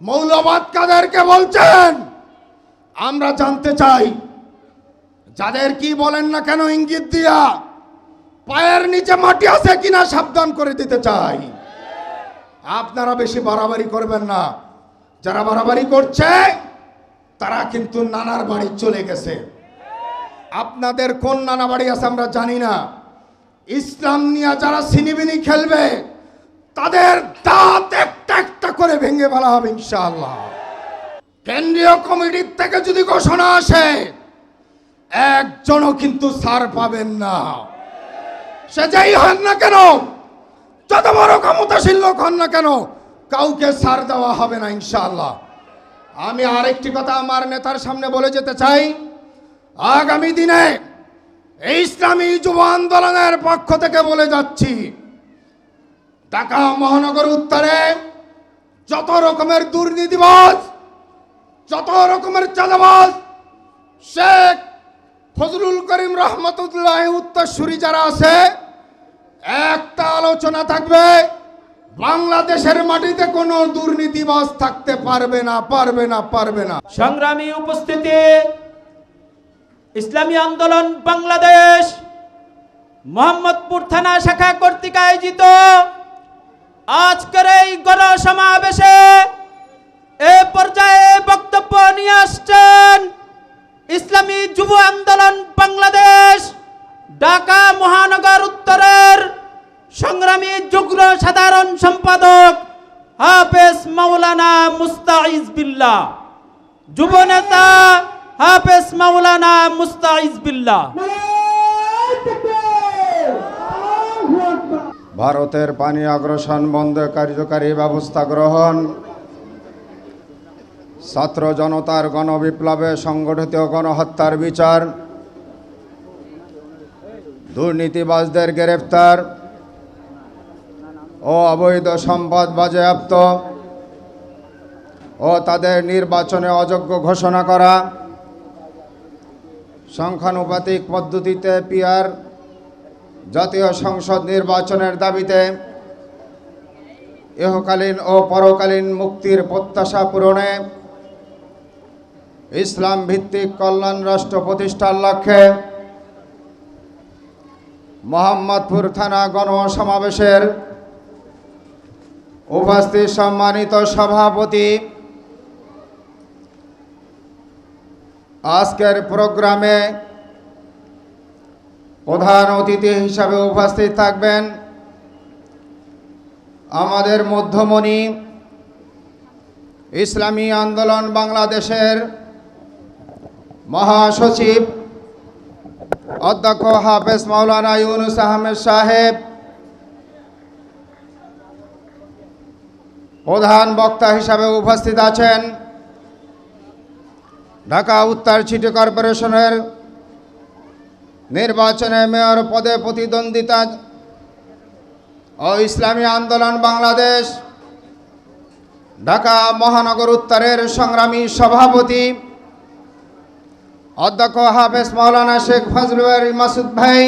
মৌলবাদ কাদেরকে বলছেন? আমরা জানতে চাই, যাদের কি বলেন না কেন ইঙ্গিত দিয়া, পায়ের নিচে মাটি আছে কিনা সাবধান করে দিতে চাই। আপনারা বেশি বাড়াবাড়ি করবেন না। যারা বাড়াবাড়ি করছে, তারা কিন্তু নানার বাড়ি চলে গেছে। আপনাদের কোন নানা বাড়ি আছে আমরা জানি না। ইসলাম নিয়ে যারা সিনিবিনি খেলবে, তাদের দাঁত একটা করে ভেঙে ফেলা হবে ইনশাআল্লাহ। কেন্দ্রীয় কমিটির থেকে যদি ঘোষণা আসে, একজনও কিন্তু সার পাবেন না। সে যাই হন না কেন, যত বড় ক্ষমতাশীল লোক হন না কেন, কাউকে সার দেওয়া হবে না ইনশাআল্লাহ। আমি আরেকটি কথা আমার নেতার সামনে বলে যেতে চাই। আগামী দিনে ইসলামী যুব আন্দোলনের পক্ষ থেকে বলে যাচ্ছি, ঢাকা মহানগর উত্তরে যত রকমের দুর্নীতিবাজ, যত রকমের চাঁদাবাজ, শেখ ফজলুল করিম রহমতুল্লাহ উত্তরসূরি যারা আছে, একটা আলোচনা থাকবে, বাংলাদেশের মাটিতে কোনো দুর্নীতিবাজ থাকতে পারবে না পারবে না পারবে না। সংগ্রামী উপস্থিতি, ইসলামী আন্দোলন বাংলাদেশ, মোহাম্মদপুর থানা শাখা কর্তৃক আয়োজিত আজকের এই গণসমাবেশে এ পর্যায়ে বক্তব্য নিয়ে আসছেন ইসলামী যুব আন্দোলন বাংলাদেশ, ঢাকা মহানগর উত্তরের সংগ্রামী যুগ্ম সাধারণ সম্পাদক হাফেজ মাওলানা মুস্তাইজ বিল্লা যুব নেতা হাফেজ মাওলানা মুস্তাইজ বিল্লাহ। ভারতের পানি আগ্রাসন বন্ধে কার্যকারী ব্যবস্থা গ্রহণ। ছাত্র জনতার গণবিপ্লবে সংগঠিত গণহত্যার বিচার। দুর্নীতিবাজদের গ্রেফতার। ও অবৈধ সম্পদ বাজেয়াপ্ত। ও তাদের নির্বাচনে অযোগ্য ঘোষণা করা। সংখ্যানুপাতিক পদ্ধতিতে পিয়ার জাতীয় সংসদ নির্বাচনের দাবিতে ইহকালীন ও পরকালীন মুক্তির প্রত্যাশা পূরণে ইসলাম ভিত্তিক কল্যাণ রাষ্ট্র প্রতিষ্ঠার লক্ষ্যে মোহাম্মদপুর থানা গণসমাবেশের উপস্থিত সম্মানিত সভাপতি আজকের প্রোগ্রামে প্রধান অতিথি হিসাবে উপস্থিত থাকবেন আমাদের মধ্যমণি ইসলামী আন্দোলন বাংলাদেশের মহাসচিব অধ্যক্ষ হাফেজ মাওলানা ইউনুস আহমেদ সাহেব, প্রধান বক্তা হিসাবে উপস্থিত আছেন ঢাকা উত্তর সিটি কর্পোরেশনের নির্বাচনে মেয়র পদে প্রতিদ্বন্দ্বিতা ও ইসলামী আন্দোলন বাংলাদেশ, ঢাকা মহানগর উত্তরের সংগ্রামী সভাপতি অধ্যক্ষ হাফেজ মাওলানা শেখ ফজলুর মাসুদ ভাই,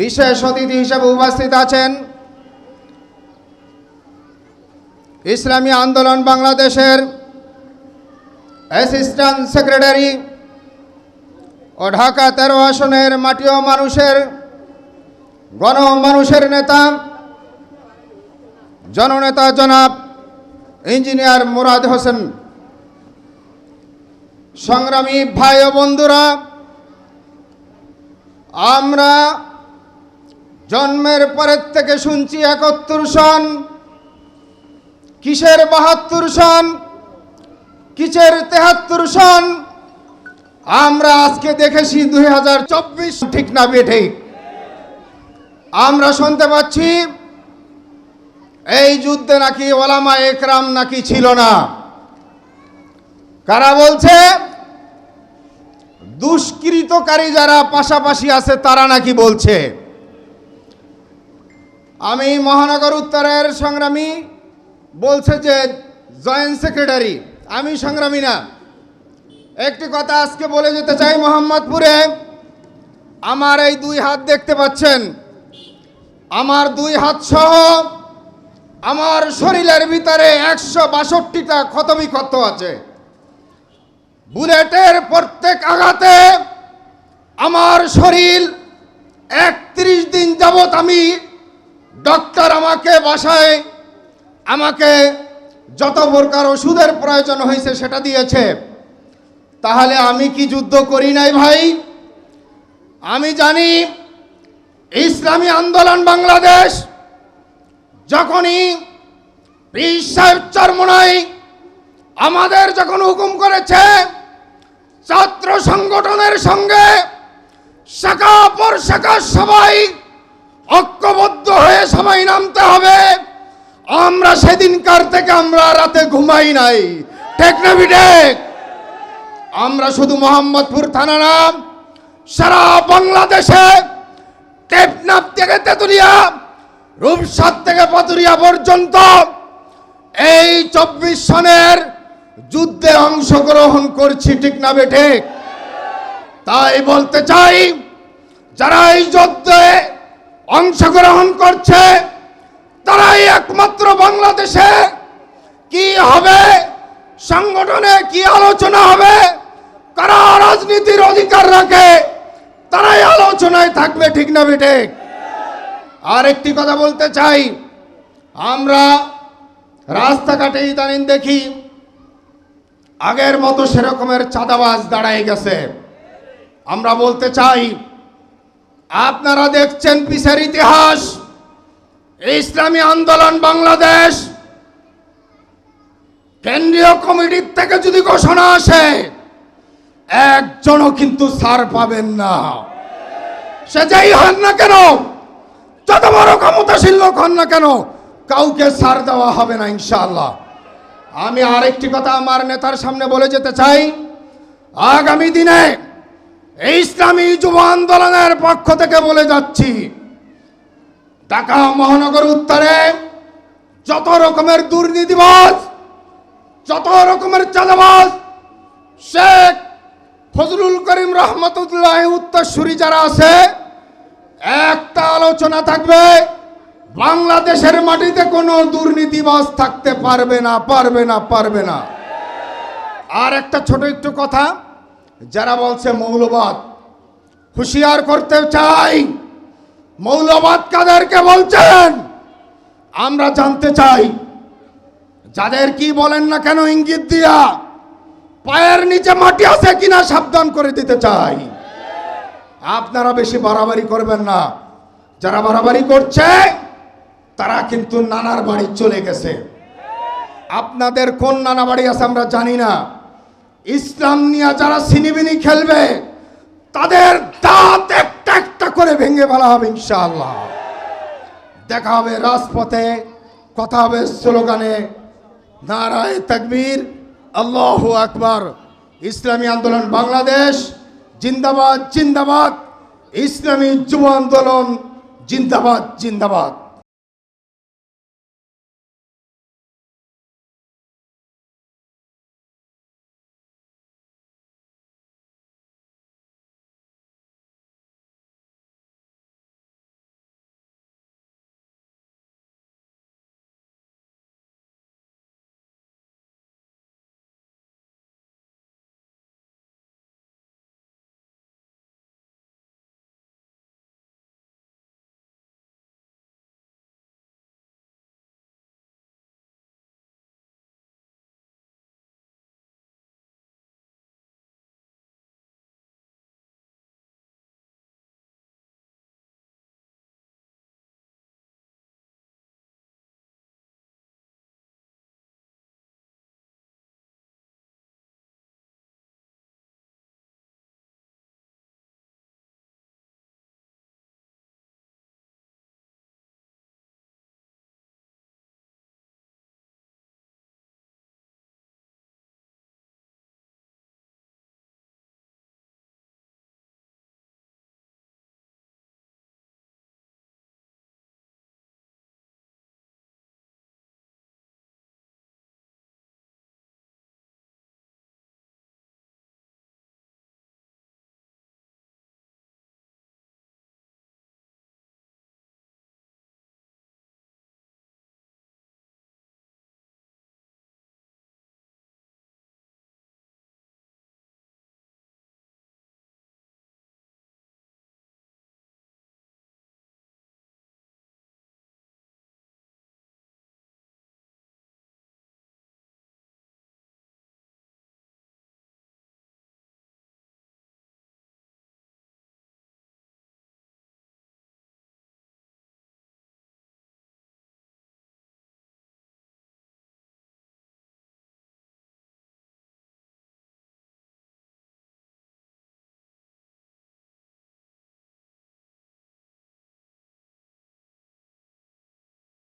বিশেষ অতিথি হিসেবে উপস্থিত আছেন ইসলামী আন্দোলন বাংলাদেশের অ্যাসিস্ট্যান্ট সেক্রেটারি ও ঢাকা তেরো আসনের মাটি ও মানুষের গণ মানুষের নেতা। জননেতা জনাব ইঞ্জিনিয়ার মুরাদ হোসেন। সংগ্রামী ভাই ও বন্ধুরা, আমরা জন্মের পরের থেকে শুনছি একাত্তর সন। কিসের বাহাত্তর সন? কিসের তেহাত্তর সন? আমরা আজকে দেখেছি দুই হাজার চব্বিশ, ঠিক না বেঠিক আমরা শুনতে পাচ্ছি, এই যুদ্ধে নাকি ওলামা একরাম নাকি ছিল না। কারা বলছে? দুষ্কৃতকারী যারা পাশাপাশি আছে, তারা নাকি বলছে। আমি মহানগর উত্তরের সংগ্রামী, বলছে যে জয়েন্ট সেক্রেটারি, আমি সংগ্রামী না। একটি কথা আজকে বলে যেতে চাই মোহাম্মদপুরে। আমার এই দুই হাত দেখতে পাচ্ছেন। আমার দুই হাত সহ আমার শরীরের ভিতরে একশো বাষট্টিটা ক্ষতবিক্ষত আছে। বুলেটের প্রত্যেক আঘাতে আমার শরীর একত্রিশ দিন যাবত আমি ডক্টর আমাকে বাসায় আমাকে যত প্রকার ওষুধের প্রয়োজন হয়েছে সেটা দিয়েছে। তাহলে আমি কি যুদ্ধ করি নাই ভাই? আমি জানি ইসলামী আন্দোলন বাংলাদেশ যখনই পীর সাহেব আমাদের যখন হুকুম করেছে, ছাত্র সংগঠনের সঙ্গে শাখা পর শাখা সবাই ঐক্যবদ্ধ হয়ে সবাই নামতে হবে। আমরা সেদিনকার থেকে আমরা রাতে ঘুমাই নাই। টেকনাবিটেক আমরা শুধু মোহাম্মদপুর থানা নাম, সারা বাংলাদেশে টেপনাপ থেকে তেতুলিয়া, রূপসাদ থেকে পাতুরিয়া পর্যন্ত এই চব্বিশ সনের যুদ্ধে অংশগ্রহণ করছি, ঠিক না বেঠে তাই বলতে চাই, যারা এই যুদ্ধে অংশগ্রহণ করছে, তারাই একমাত্র বাংলাদেশে কি হবে, সংগঠনে কি আলোচনা হবে কারা রাজনীতির অধিকার রাখে, তারাই আলোচনায় থাকবে, ঠিক না বেটে আর একটি কথা বলতে চাই, আমরা রাস্তাঘাটে ইদানিং দেখি, আগের মতো সেরকমের চাঁদাবাজ দাঁড়ায় গেছে। আমরা বলতে চাই, আপনারা দেখছেন পিসের ইতিহাস, ইসলামী আন্দোলন বাংলাদেশ। কেন্দ্রীয় কমিটির থেকে যদি ঘোষণা আসে একজনও কিন্তু সার পাবেন না। সে যাই হন না কেন, যত বড় ক্ষমতাশীল লোক হন না কেন, কাউকে সার দেওয়া হবে না ইনশাআল্লাহ। আমি আরেকটি কথা আমার নেতার সামনে বলে যেতে চাই। আগামী দিনে ইসলামী যুব আন্দোলনের পক্ষ থেকে বলে যাচ্ছি, ঢাকা মহানগর উত্তরে যত রকমের দুর্নীতিবাজ, যত রকমের চাঁদাবাজ, শেখ ফজলুল করিম রহমতুল্লাহ উত্তরসূরি যারা আছে, একটা আলোচনা থাকবে, বাংলাদেশের মাটিতে কোনো দুর্নীতিবাস থাকতে পারবে না পারবে না পারবে না। আর একটা ছোট একটু কথা, যারা বলছে মৌলবাদ, হুঁশিয়ার করতে চাই, মৌলবাদ কাদেরকে বলছেন? আমরা জানতে চাই, যাদের কি বলেন না কেন ইঙ্গিত দিয়া? পায়ের নিচে মাটি আছে কিনা সাবধান করে দিতে চাই। আপনারা বেশি বাড়াবাড়ি করবেন না। যারা বাড়াবাড়ি করছে, তারা কিন্তু নানার বাড়ি চলে গেছে। আপনাদের কোন নানা বাড়ি আছে আমরা জানি না। ইসলাম নিয়ে যারা সিনিবিনি খেলবে, তাদের দাঁত একটা একটা করে ভেঙে ফেলা হবে ইনশাআল্লাহ। দেখা হবে রাজপথে, কথা হবে স্লোগানে, নারায় তাকবীর আল্লাহ আকবার। ইসলামী আন্দোলন বাংলাদেশ জিন্দাবাদ জিন্দাবাদ। ইসলামী যুব আন্দোলন জিন্দাবাদ জিন্দাবাদ।